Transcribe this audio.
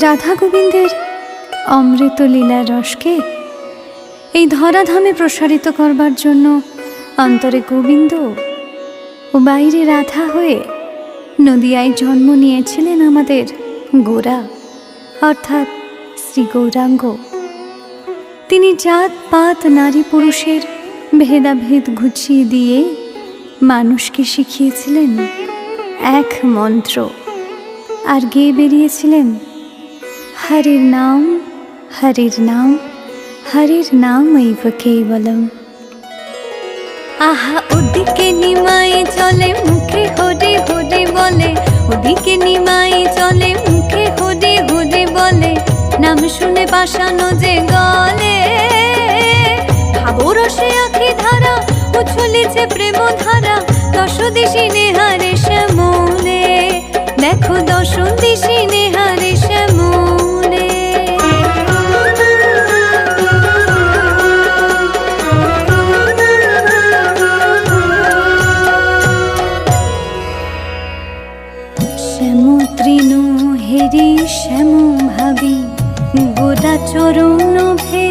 রাধা গোবিন্দের অমৃত লীলার রসকে এই ধরাধামে প্রসারিত করবার জন্য অন্তরে গোবিন্দ ও বাইরে রাধা হয়ে নদিয়ায় জন্ম নিয়েছিলেন আমাদের গোরা, অর্থাৎ শ্রী গৌরাঙ্গ। তিনি জাত, পাত, নারী, পুরুষের ভেদাভেদ ঘুচিয়ে দিয়ে মানুষকে শিখিয়েছিলেন এক মন্ত্র, আর গেয়ে বেরিয়েছিলেন হরির নাম হরির নাম হরির নাম কেবলম আহা ওদিকে নিমাই চলে মুখে হরে হরে বলে ওদিকে নিমাই চলে মুখে হরে হরে বলে নাম শুনে পাশানো যে গলে ভাবো রসে আখি ধারা উছলিছে প্রেম ধারা দশ দিশি নেহারে শ্যামলে দেখো দশ দিশি নেহারে শ্যাম তৃণ হেরি শ্যাম ভাবি গোদা চরণ ফেলিতে